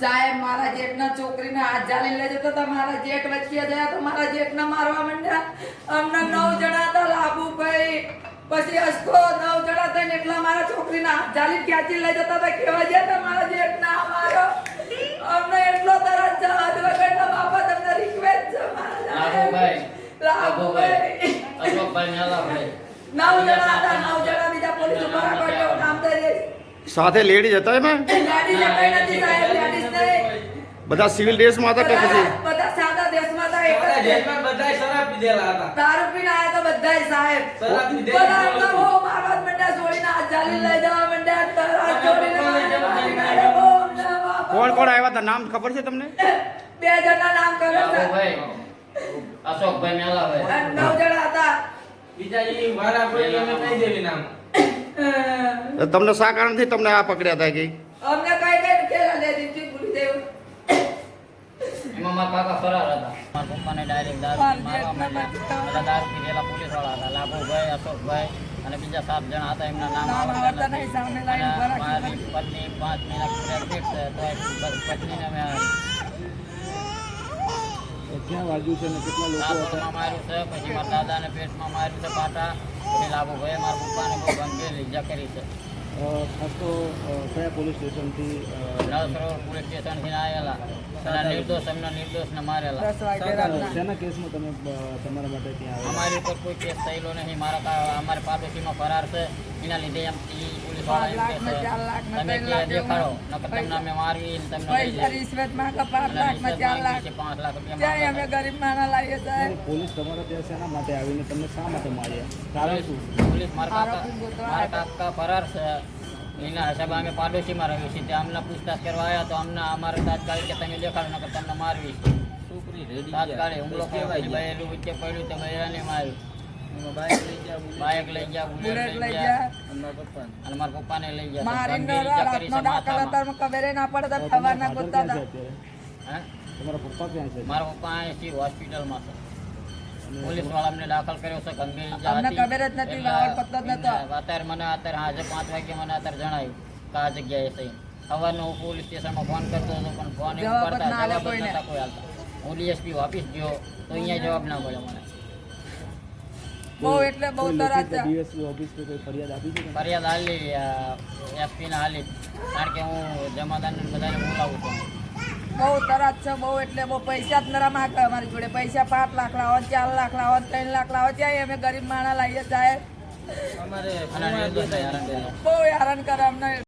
સાહેબ મારા જેઠના છોકરીને હાથ જાલી લઈ જતો હતા મારા જેઠ વચ્ચે ગયા તો મારા જેઠને મારવા માંડ્યા. અમને નવ જણા હતા લાભુભાઈ પછી અસકો નવ જણા થઈને એટલા મારા છોકરીને હાથ જાલી ક્યાંથી લઈ જતા હતા કેવા ગયા હતા મારા જેઠના? અમારો અમને એટલો તરત છે હાથ વગરના બાપા તમને રિક્વેસ્ટ છે મારા લાભુભાઈ લાભુભાઈ અશોકભાઈ મેલાભાઈ નવ જણા હતા નવ જણા બીજા પોલીસ ઉપર કર્યો નામ દઈ સાથે લેડીઝ હતા એમાં? લેડીઝ કઈ નથી સાહેબ. બધા સિવિલ ડ્રેસમાં હતા કે પછી? બધા સાદા દેશમાં હતા એક જ. જેલમાં બધા શરાબ પીધેલા હતા. દારૂ પીને આયા તો બધા સાહેબ. શરાબ પીધેલા બધા એમના હો મારવા માંડ્યા છોડીને હાથ જાલી લઈ જવા માંડ્યા તારા બાપા. કોણ કોણ આવ્યા હતા? નામ ખબર છે તમને? બે જણા નામ ખબર છે. અશોકભાઈ. મેલાભાઈ. નવ જણા હતા. બીજા ઈ મારા ભાઈ અમે કઈ દેવી નામ. તમને શા કારણથી તમને આ પકડ્યા હતા કે? અમને કઈ કઈ કેલા દે દીધી ભૂલી દેવું એમાં મારા કાકા ફરાર હતા. મારા પપ્પાને ડાયરેક્ટ દારૂ મારવા માંડ્યા બધા દારૂ પીધેલા પોલીસવાળા હતા. લાભુભાઈ અશોકભાઈ અને બીજા સાત જણા હતા. એમના નામ આવડતા રાખી મારી પત્ની પાંચ મહિના પ્રેગ્નેન્ટ છે. તો પત્નીને મેં ક્યાં વાગ્યું છે અને કેટલા લોકો હતા? માર્યું છે. પછી મારા દાદાને પેટમાં માર્યું છે પાટા. એ લાભુભાઈ મારા પપ્પાને બહુ ગંભીર ઈજા કરી છે. ખાસ તો અ, કયા પોલીસ સ્ટેશનથી અ, નવસરોવર પોલીસ સ્ટેશનથી આવેલા અને નિર્દોષ એમના નિર્દોષને મારેલા. દસ વાગે રાતના શેના કેસમાં તમે અ, તમારા માટે ત્યાં આવ્યા? અમારી ઉપર કોઈ કેસ થયેલો નહીં. મારા કા- અમારે પાડોશીમાં ફરાર છે. એના લીધે એમ ઈ પોલીસવાળા એમ કહે પાંચ લાખ ને ચાર લાખ છે ને તમે ત્રણ કે લાખ દેખાડો. એવું નકર પૈસા- તમને અમે મારવી ને તમને લઈ પૈસા જઈએ. રિશ્વતમાં કે પાંચ અને લાખમાં ચાર રિશ્વત લાખ? માંગી છે, પાંચ લાખ રૂપિયા ત્યાં અમે માંગેલા. ગરીબ માણા લાવીએ સાહેબ? ત્યારે પોલીસ તમારા ત્યાં શેના માટે આવીને તમને શા માટે માર્યા? કારણ શું? પોલીસ મારા કાકા આરોપી ગોતવા મારા કાકા ફરાર છે. એના હિસાબે અમે પાડોશીમાં રહીએ છીએ. ત્યાં અમને પૂછતાછ કરવા આવ્યા તો અમને અમારે તાત્કાલિક કે તમે દેખાડો નકર તમને મારવી. તાત્કાલિક હુમલો કર્યો બહેલું વચ્ચે પડ્યું તો બહેરાને માર્યું. બાઇક લઈ ગયા બુલેટ. બુલેટ લઈ લઈ ગયા ગયા અને મારા પપ્પાને. લઈ ગયા રાતનો હતા ના ગોતતા હતા. તમારા પપ્પા ક્યાં છે? મારા પપ્પા અહીંથી હોસ્પિટલમાં છે. પોલીસવાળા અમને દાખલ કર્યો છે ગંભીર ઈજા અમને હતી. જ નથી, એટલે પત્તો જ નતો. અત્યારે મને અત્યારે હાજર પાંચ વાગે મને અત્યારે જણાય કે આ જગ્યાએ છે. સવારનો હું પોલીસ સ્ટેશનમાં ફોન કરતો હતો પણ ફોન એવું કરતા જવાબ જ નતા કોઈ હાલતા હું ડીએસપી ઓફિસ ગયો તો અહીંયા જવાબ ના મળ્યો મને. બહુ એટલે બહુ કોઈ ડીએસપી ઓફિસ કોઈ ફરિયાદ આપી છે તમે? ફરિયાદ હાલી હાલી. કારણ કે હું જમાદારને બધાને બોલાવું છું. બહુ તરત છે બહુ એટલે બહુ પૈસા જ નરા માંગે અમારી જોડે. પૈસા પાંચ લાખ લાવો ચાર લાખ લાવો ત્રણ લાખ લાવો ત્યાં અમે ગરીબ માણા લાવીએ સાહેબ કર્યા. બહુ હેરાન કરે અમને